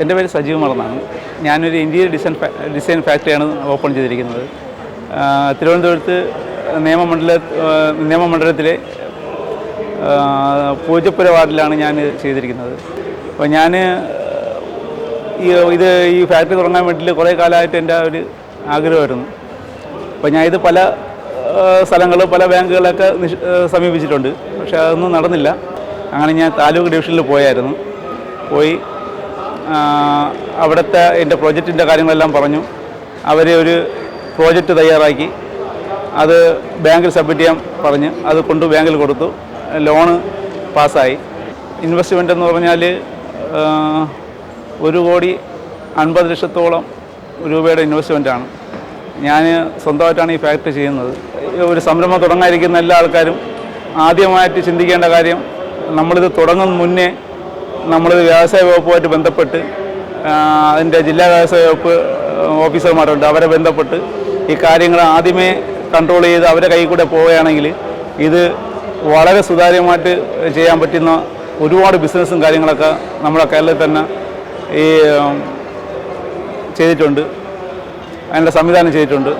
എന്റെ പേര് സജീവ് മറന്നാണ് ഞാനൊരു ഇന്റീരിയർ ഡിസൈൻ ഡിസൈൻ ഫാക്ടറിയാണ് ഓപ്പൺ ചെയ്തിരിക്കുന്നത്. തിരുവനന്തപുരത്ത് നിയമമണ്ഡല നിയമമണ്ഡലത്തിലെ പൂജപ്പുര വാർഡിലാണ് ഞാൻ ചെയ്തിരിക്കുന്നത്. അപ്പോൾ ഞാൻ ഈ ഇത് ഈ ഫാക്ടറി തുടങ്ങാൻ വേണ്ടിയിട്ട് കുറേ കാലമായിട്ട് എന്റെ ഒരു ആഗ്രഹമായിരുന്നു. അപ്പോൾ ഞാൻ ഇത് പല സ്ഥലങ്ങൾ പല ബാങ്കുകളൊക്കെ സമീപിച്ചിട്ടുണ്ട്. പക്ഷേ അതൊന്നും നടന്നില്ല. അങ്ങനെ ഞാൻ താലൂക്ക് ഡിവിഷനിൽ പോയായിരുന്നു. പോയി അവിടുത്തെ എന്റെ പ്രോജക്റ്റിന്റെ കാര്യങ്ങളെല്ലാം പറഞ്ഞു. അവരെ ഒരു പ്രോജക്റ്റ് തയ്യാറാക്കി. അത് ബാങ്കിൽ സബ്മിറ്റ് ചെയ്യാൻ പറഞ്ഞ് അത് കൊണ്ട് ബാങ്കിൽ കൊടുത്തു. ലോണ് പാസ്സായി. ഇൻവെസ്റ്റ്മെന്റ് എന്ന് പറഞ്ഞാൽ ഒരു കോടി അൻപത് ലക്ഷത്തോളം രൂപയുടെ ഇൻവെസ്റ്റ്മെന്റാണ് ഞാൻ സ്വന്തമായിട്ടാണ് ഈ ഫാക്ടറി ചെയ്യുന്നത്. ഒരു സംരംഭം തുടങ്ങാതിരിക്കുന്ന എല്ലാ ആൾക്കാരും ആദ്യമായിട്ട് ചിന്തിക്കേണ്ട കാര്യം നമ്മളിത് തുടങ്ങുന്ന മുന്നേ നമ്മളിത് വ്യവസായ വകുപ്പുമായിട്ട് ബന്ധപ്പെട്ട് അതിന്റെ ജില്ലാ വ്യവസായ വകുപ്പ് ഓഫീസർമാരുണ്ട്. അവരെ ബന്ധപ്പെട്ട് ഈ കാര്യങ്ങൾ ആദ്യമേ കൺട്രോൾ ചെയ്ത് അവരെ കൈ കൂടെ പോവുകയാണെങ്കിൽ ഇത് വളരെ സുതാര്യമായിട്ട് ചെയ്യാൻ പറ്റുന്ന ഒരുപാട് ബിസിനസ്സും കാര്യങ്ങളൊക്കെ നമ്മുടെ കേരളത്തിൽ തന്നെ ഈ ചെയ്തിട്ടുണ്ട്. അതിന്റെ സംവിധാനം ചെയ്തിട്ടുണ്ട്.